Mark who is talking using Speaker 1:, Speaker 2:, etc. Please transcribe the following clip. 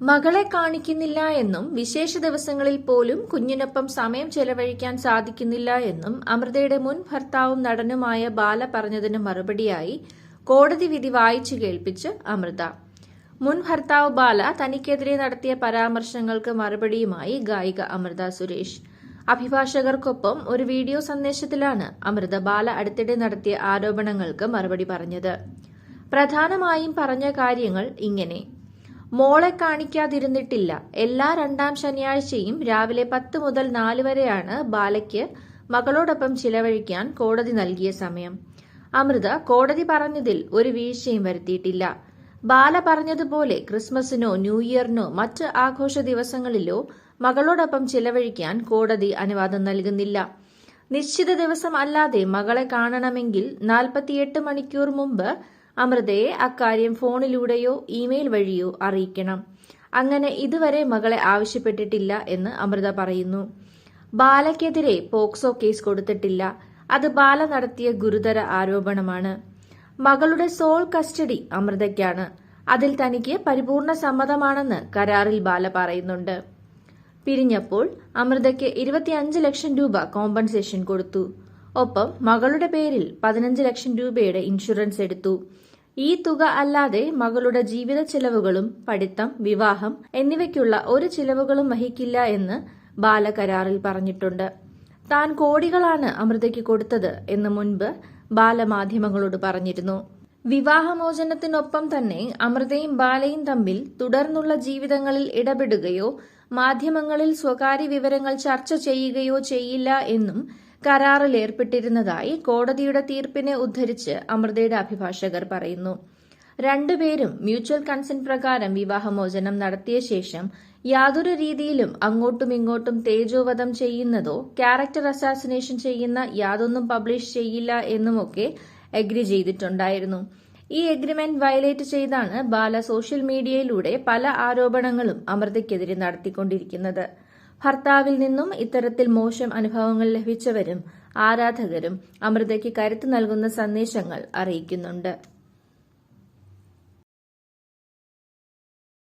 Speaker 1: മകളെ കാണിക്കുന്നില്ല എന്നും വിശേഷ ദിവസങ്ങളിൽ പോലും കുഞ്ഞിനൊപ്പം സമയം ചെലവഴിക്കാൻ സാധിക്കുന്നില്ല എന്നും അമൃതയുടെ മുൻ ഭർത്താവും നടനുമായ ബാല പറഞ്ഞതിന് മറുപടിയായി കോടതി വിധി വായിച്ചു കേൾപ്പിച്ച് അമൃത. മുൻ ഭർത്താവ് ബാല തനിക്കെതിരെ നടത്തിയ പരാമർശങ്ങൾക്ക് മറുപടിയുമായി ഗായിക അമൃത സുരേഷ്. അഭിഭാഷകർക്കൊപ്പം ഒരു വീഡിയോ സന്ദേശത്തിലാണ് അമൃത ബാല അടുത്തിടെ നടത്തിയ ആരോപണങ്ങൾക്ക് മറുപടി പറഞ്ഞത്. പ്രധാനമായും പറഞ്ഞ കാര്യങ്ങൾ ഇങ്ങനെ. മോളെ കാണിക്കാതിരുന്നിട്ടില്ല. എല്ലാ രണ്ടാം ശനിയാഴ്ചയും രാവിലെ പത്ത് മുതൽ നാല് വരെയാണ് ബാലയ്ക്ക് മകളോടൊപ്പം ചിലവഴിക്കാൻ കോടതി നൽകിയ സമയം. അമൃത കോടതി പറഞ്ഞതിൽ ഒരു വീഴ്ചയും വരുത്തിയിട്ടില്ല. ബാല പറഞ്ഞതുപോലെ ക്രിസ്മസിനോ ന്യൂ ഇയറിനോ മറ്റ് ആഘോഷ ദിവസങ്ങളിലോ മകളോടൊപ്പം ചിലവഴിക്കാൻ കോടതി അനുവാദം നൽകുന്നില്ല. നിശ്ചിത ദിവസം അല്ലാതെ മകളെ കാണണമെങ്കിൽ നാൽപ്പത്തിയെട്ട് മണിക്കൂർ മുമ്പ് അമൃതയെ അക്കാര്യം ഫോണിലൂടെയോ ഇമെയിൽ വഴിയോ അറിയിക്കണം. അങ്ങനെ ഇതുവരെ മകളെ ആവശ്യപ്പെട്ടിട്ടില്ല എന്ന് അമൃത പറയുന്നു. ബാലയ്ക്കെതിരെ പോക്സോ കേസ് കൊടുത്തിട്ടില്ല. അത് ബാല നടത്തിയ ഗുരുതര ആരോപണമാണ്. മകളുടെ സോൾ കസ്റ്റഡി അമൃതയ്ക്കാണ്. അതിൽ തനിക്ക് പരിപൂർണ സമ്മതമാണെന്ന് കരാറിൽ ബാല പറയുന്നുണ്ട്. പിരിഞ്ഞപ്പോൾ അമൃതയ്ക്ക് ഇരുപത്തിയഞ്ച് ലക്ഷം രൂപ കോമ്പൻസേഷൻ കൊടുത്തു. ഒപ്പം മകളുടെ പേരിൽ പതിനഞ്ച് ലക്ഷം രൂപയുടെ ഇൻഷുറൻസ് എടുത്തു. ഈ തുക അല്ലാതെ മകളുടെ ജീവിത ചെലവുകളും പഠിത്തം വിവാഹം എന്നിവയ്ക്കുള്ള ഒരു ചിലവുകളും വഹിക്കില്ല എന്ന് ബാല കരാറിൽ പറഞ്ഞിട്ടുണ്ട്. താൻ കോടികളാണ് അമൃതയ്ക്ക് കൊടുത്തത് എന്ന് മുൻപ് ബാലമാധ്യമങ്ങളോട് പറഞ്ഞിരുന്നു. വിവാഹമോചനത്തിനൊപ്പം തന്നെ അമൃതയും ബാലയും തമ്മിൽ തുടർന്നുള്ള ജീവിതങ്ങളിൽ ഇടപെടുകയോ മാധ്യമങ്ങളിൽ സ്വകാര്യ വിവരങ്ങൾ ചർച്ച ചെയ്യുകയോ ചെയ്യില്ല എന്നും കരാറിൽ ഏർപ്പെട്ടിരുന്നതായി കോടതിയുടെ തീർപ്പിനെ ഉദ്ധരിച്ച് അമൃതയുടെ അഭിഭാഷകർ പറയുന്നു. രണ്ടുപേരും മ്യൂച്വൽ കൺസെന്റ് പ്രകാരം വിവാഹമോചനം നടത്തിയ ശേഷം യാതൊരു രീതിയിലും അങ്ങോട്ടും ഇങ്ങോട്ടും തേജോവധം ചെയ്യുന്നതോ ക്യാരക്ടർ അസാസിനേഷൻ ചെയ്യുന്ന യാതൊന്നും പബ്ലിഷ് ചെയ്യില്ല എന്നുമൊക്കെ എഗ്രി ചെയ്തിട്ടുണ്ടായിരുന്നു. ഈ എഗ്രിമെന്റ് വയലേറ്റ് ചെയ്താണ് ബാല സോഷ്യൽ മീഡിയയിലൂടെ പല ആരോപണങ്ങളും അമൃതയ്ക്കെതിരെ നടത്തിക്കൊണ്ടിരിക്കുന്നത്. ഭർത്താവിൽ നിന്നും ഇത്തരത്തിൽ മോശം അനുഭവങ്ങൾ ലഭിച്ചവരും ആരാധകരും അമൃതയ്ക്ക് കരുത്ത് നൽകുന്ന സന്ദേശങ്ങൾ അറിയിക്കുന്നുണ്ട്